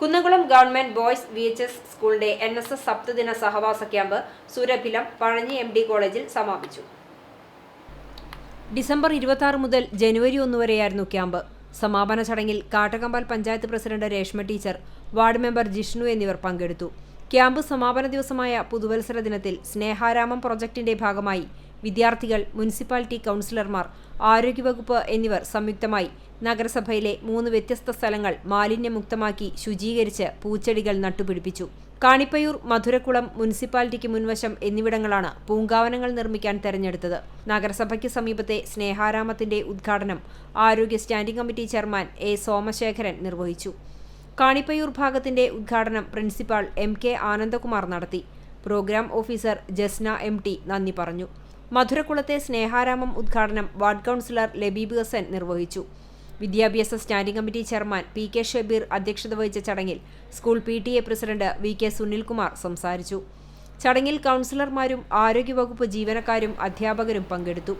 Kunnamkulam government boys V H S സ്കൂളിന്റെ N S S സപ്തദിന സഹവാസ ക്യാമ്പ് സൂരഭിലം പഴഞ്ഞി എം ഡി കോളേജിൽ സമാപിച്ചു. ഡിസംബർ ഇരുപത്തി മുതൽ ജനുവരി ഒന്ന് വരെയായിരുന്നു ക്യാമ്പ്. സമാപന ചടങ്ങിൽ Kattakampal panchayat president Reshma teacher ward member Jishnu എന്നിവർ പങ്കെടുത്തു. ക്യാമ്പ് സമാപന ദിവസമായ പുതുവത്സര ദിനത്തിൽ സ്നേഹാരാമം പ്രൊജക്ടിന്റെ ഭാഗമായി വിദ്യാർത്ഥികൾ മുനിസിപ്പാലിറ്റി കൗൺസിലർമാർ ആരോഗ്യവകുപ്പ് എന്നിവർ സംയുക്തമായി നഗരസഭയിലെ മൂന്ന് വ്യത്യസ്ത സ്ഥലങ്ങൾ മാലിന്യമുക്തമാക്കി ശുചീകരിച്ച് പൂച്ചെടികൾ നട്ടുപിടിപ്പിച്ചു. കാണിപ്പയൂർ മധുരക്കുളം മുനിസിപ്പാലിറ്റിക്ക് മുൻവശം എന്നിവിടങ്ങളാണ് പൂങ്കാവനങ്ങൾ നിർമ്മിക്കാൻ തെരഞ്ഞെടുത്തത്. നഗരസഭയ്ക്ക് സമീപത്തെ സ്നേഹാരാമത്തിന്റെ ഉദ്ഘാടനം ആരോഗ്യ standing committee chairman A. Somasekharan നിർവഹിച്ചു. കാണിപ്പയൂർ ഭാഗത്തിന്റെ ഉദ്ഘാടനം പ്രിൻസിപ്പാൾ എം കെ ആനന്ദകുമാർ നടത്തി. Programme officer Jasna M T നന്ദി പറഞ്ഞു. മധുരക്കുളത്തെ സ്നേഹാരാമം ഉദ്ഘാടനം വാർഡ് കൗൺസിലർ ലബീബ് ഹസൻ നിർവഹിച്ചു. വിദ്യാഭ്യാസ standing committee chairman P K Shabeer അധ്യക്ഷത വഹിച്ച ചടങ്ങിൽ school P T A president V K Sunilkumar സംസാരിച്ചു. ചടങ്ങിൽ കൗൺസിലർമാരും ആരോഗ്യവകുപ്പ് ജീവനക്കാരും അധ്യാപകരും പങ്കെടുത്തു.